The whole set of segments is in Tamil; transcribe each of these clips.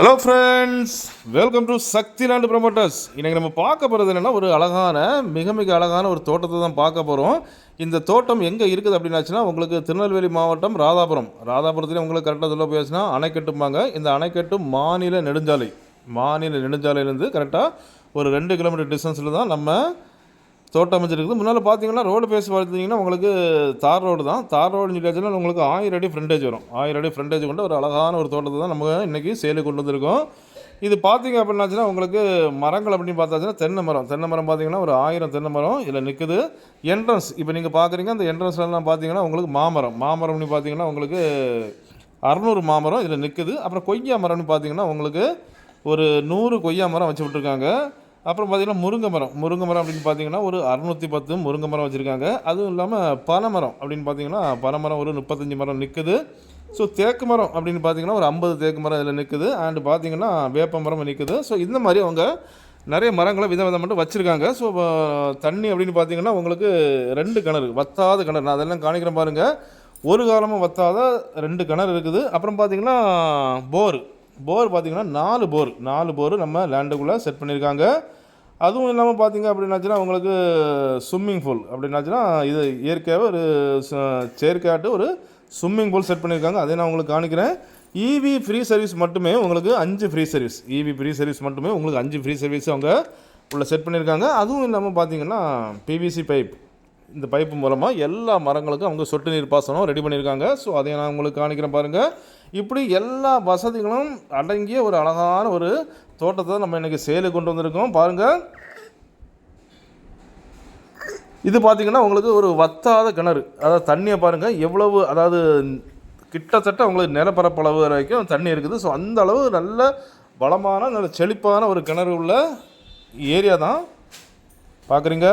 Hello friends welcome to Sakthi land promoters இன்றைக்கி நம்ம பார்க்க போகிறது என்னென்னா ஒரு அழகான மிக மிக அழகான ஒரு தோட்டத்தை தான் பார்க்க போகிறோம் இந்த தோட்டம் எங்கே இருக்குது அப்படின்னாச்சுன்னா உங்களுக்கு திருநெல்வேலி மாவட்டம் ராதாபுரம். ராதாபுரத்துலேயே உங்களுக்கு கரெக்டாக சொல்ல போயாச்சுன்னா அணைக்கட்டும்பாங்க இந்த அணைக்கட்டு மாநில நெடுஞ்சாலை. மாநில நெடுஞ்சாலையிலேருந்து கரெக்டாக ஒரு ரெண்டு கிலோமீட்டர் டிஸ்டன்ஸில் தான் நம்ம தோட்டம் அமைச்சிருக்குது முன்னால் பார்த்தீங்கன்னா ரோடு பேஸ் பார்த்தீங்கன்னா உங்களுக்கு தார் ரோடு தான். தார் ரோடுன்னு சொல்லியாச்சுன்னா உங்களுக்கு ஆயிரம் அடி ஃப்ரண்டேஜ் வரும். ஆயிரம் அடி ஃப்ரண்டேஜ் கொண்ட ஒரு அழகான ஒரு தோட்டத்தை தான் நம்ம இன்றைக்கி சேலுக்கு கொண்டு வந்திருக்கோம். இது பார்த்தீங்க அப்படின்னாச்சுன்னா உங்களுக்கு மரங்கள் அப்படின்னு பார்த்தாச்சுன்னா தென்னை மரம். தென்னை மரம் பார்த்தீங்கன்னா ஒரு ஆயிரம் தென்னை மரம் இதில் நிற்குது என்ட்ரன்ஸ் இப்போ நீங்கள் பார்க்குறீங்க அந்த என்ட்ரன்ஸ்லாம் பார்த்தீங்கன்னா உங்களுக்கு மாமரம். மாமரம்னு பார்த்தீங்கன்னா உங்களுக்கு அறநூறு மாமரம் இதில் நிற்குது அப்புறம் கொய்யா மரம்னு பார்த்தீங்கன்னா உங்களுக்கு ஒரு நூறு கொய்யா மரம் வச்சு விட்ருக்காங்க அப்புறம் பார்த்தீங்கன்னா முருங்கை மரம். முருங்கை மரம் அப்படின்னு பார்த்தீங்கன்னா ஒரு அறுநூற்றி பத்து முருங்கை மரம் வச்சுருக்காங்க. அதுவும் இல்லாமல் பனைமரம் அப்படின்னு பார்த்தீங்கன்னா பனைமரம் ஒரு முப்பத்தஞ்சு மரம் நிற்குது ஸோ தேக்கு மரம் அப்படின்னு பார்த்தீங்கன்னா ஒரு ஐம்பது தேக்கு மரம் இதில் நிற்குது அண்டு பார்த்தீங்கன்னா வேப்ப மரம் நிற்குது ஸோ இந்த மாதிரி அவங்க நிறைய மரங்களை வித விதம் மட்டும் வச்சுருக்காங்க. ஸோ தண்ணி அப்படின்னு பார்த்தீங்கன்னா உங்களுக்கு ரெண்டு கிணறு வத்தாத கிணறு. நான் அதெல்லாம் காணிக்கிறேன் பாருங்கள் ஒரு காலமாக வத்தாத ரெண்டு கிணறு இருக்குது. அப்புறம் பார்த்தீங்கன்னா போர். போர் பார்த்தீங்கன்னா நாலு போர். நாலு போர் நம்ம லேண்டுக்குள்ளே செட் பண்ணியிருக்காங்க அதுவும் இல்லாமல் பார்த்தீங்க அப்படின்னாச்சுன்னா உங்களுக்கு ஸ்விம்மிங் பூல் அப்படின்னாச்சுன்னா இது இயற்கையாகவே ஒரு செயற்கையாட்டு ஒரு ஸ்விம்மிங் பூல் செட் பண்ணியிருக்காங்க. அதை நான் உங்களுக்கு காணிக்கிறேன் இவி ஃப்ரீ சர்வீஸ் மட்டுமே உங்களுக்கு அஞ்சு free service EV free service மட்டுமே உங்களுக்கு அஞ்சு ஃப்ரீ சர்வீஸ் அவங்க உள்ள செட் பண்ணியிருக்காங்க. அதுவும் இல்லாமல் பார்த்தீங்கன்னா பிவிசி பைப் இந்த பைப்பு மூலமாக எல்லா மரங்களுக்கும் அவங்க சொட்டு நீர் பாசனம் ரெடி பண்ணியிருக்காங்க. ஸோ அதை நான் உங்களுக்கு காணிக்கிறேன் பாருங்கள் இப்படி எல்லா வசதிகளும் அடங்கிய ஒரு அழகான ஒரு தோட்டத்தை நம்ம இன்றைக்கி சேலுக்கு கொண்டு வந்திருக்கோம். பாருங்கள் இது பார்த்திங்கன்னா உங்களுக்கு ஒரு வத்தாத கிணறு. அதாவது தண்ணியை பாருங்கள் எவ்வளவு அதாவது கிட்டத்தட்ட உங்களுக்கு நிலப்பரப்பளவு வரைக்கும் தண்ணி இருக்குது. ஸோ அந்த அளவு நல்ல வளமான நல்ல செழிப்பான ஒரு கிணறு உள்ள ஏரியா தான். பார்க்குறீங்க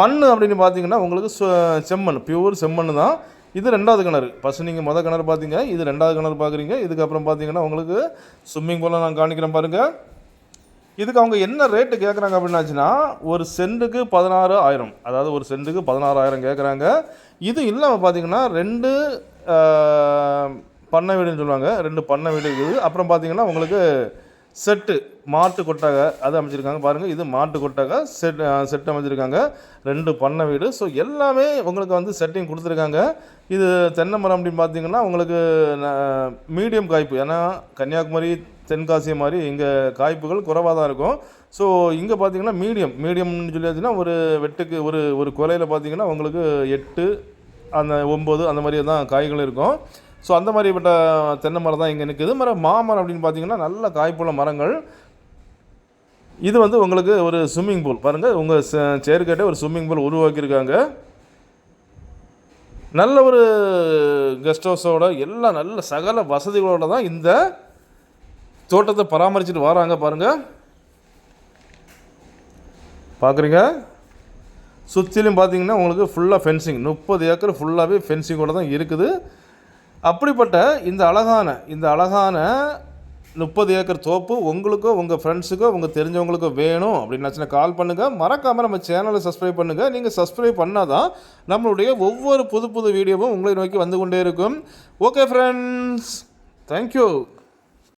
மண் அப்படின்னு பார்த்தீங்கன்னா உங்களுக்கு செம்மண் பியூர் செம்மண் தான். இது ரெண்டாவது கிணறு. ஃபஸ்ட்டு நீங்கள் மொதல் கிணறு பார்த்தீங்க இது ரெண்டாவது கிணறு பார்க்குறீங்க இதுக்கப்புறம் பார்த்தீங்கன்னா உங்களுக்கு ஸ்விம்மிங் பூலில் நான் காணிக்கிறேன் பாருங்கள் இதுக்கு அவங்க என்ன ரேட்டு கேட்குறாங்க அப்படின்னாச்சுன்னா ஒரு சென்ட்டுக்கு பதினாறு ஆயிரம். அதாவது ஒரு சென்ட்டுக்கு பதினாறாயிரம் கேட்குறாங்க இது இல்லாமல் பார்த்தீங்கன்னா ரெண்டு பண்ணை வீடுன்னு சொல்லுவாங்க. ரெண்டு பண்ணை வீடு இருக்குது. அப்புறம் பார்த்தீங்கன்னா உங்களுக்கு செட்டு மாட்டு கொட்டகை அது அமைச்சிருக்காங்க. பாருங்கள் இது மாட்டு கொட்டகை செட் செட் அமைச்சிருக்காங்க. ரெண்டு பண்ணை வீடு. ஸோ எல்லாமே உங்களுக்கு வந்து செட்டிங் கொடுத்துருக்காங்க. இது தென்னை மரம் அப்படின்னு பார்த்தீங்கன்னா உங்களுக்கு மீடியம் காய்ப்பு. ஏன்னா கன்னியாகுமரி தென்காசி மாதிரி இங்கே காய்ப்புகள் குறைவாக தான் இருக்கும். ஸோ இங்கே பார்த்தீங்கன்னா மீடியம் மீடியம்னு சொல்லியாச்சுன்னா ஒரு வெட்டுக்கு ஒரு ஒரு கொலையில் பார்த்தீங்கன்னா உங்களுக்கு எட்டு அந்த ஒம்பது அந்த மாதிரி தான் காய்கள் இருக்கும். ஸோ அந்த மாதிரிப்பட்ட தென்னை மரம் தான் இங்கே நிற்குது மரம் மாமரம் அப்படின்னு பார்த்தீங்கன்னா நல்ல காய்ப்புள்ள மரங்கள். இது வந்து உங்களுக்கு ஒரு ஸ்விம்மிங் பூல் பாருங்கள் உங்கள் சேர்க்கட்டே ஒரு ஸ்விம்மிங் பூல் உருவாக்கியிருக்காங்க. நல்ல ஒரு கெஸ்ட் ஹவுஸோட எல்லாம் நல்ல சகல வசதிகளோட தான் இந்த தோட்டத்தை பராமரிச்சுட்டு வராங்க பாருங்கள் பார்க்குறீங்க சுற்றிலும் பார்த்தீங்கன்னா உங்களுக்கு ஃபுல்லாக ஃபென்சிங் முப்பது ஏக்கர் ஃபுல்லாகவே ஃபென்சிங்கோட தான் இருக்குது. அப்படிப்பட்ட இந்த அழகான இந்த அழகான முப்பது ஏக்கர் தோப்பு உங்களுக்கோ உங்கள் ஃப்ரெண்ட்ஸுக்கோ உங்கள் தெரிஞ்சவங்களுக்கோ வேணும் அப்படின்னாச்சுன்னா கால் பண்ணுங்கள் மறக்காமல் நம்ம சேனலை சப்ஸ்கிரைப் பண்ணுங்கள் நீங்கள் சப்ஸ்கிரைப் பண்ணால் தான் நம்மளுடைய ஒவ்வொரு புது புது வீடியோவும் உங்களை நோக்கி வந்து கொண்டே இருக்கும். Okay friends thank you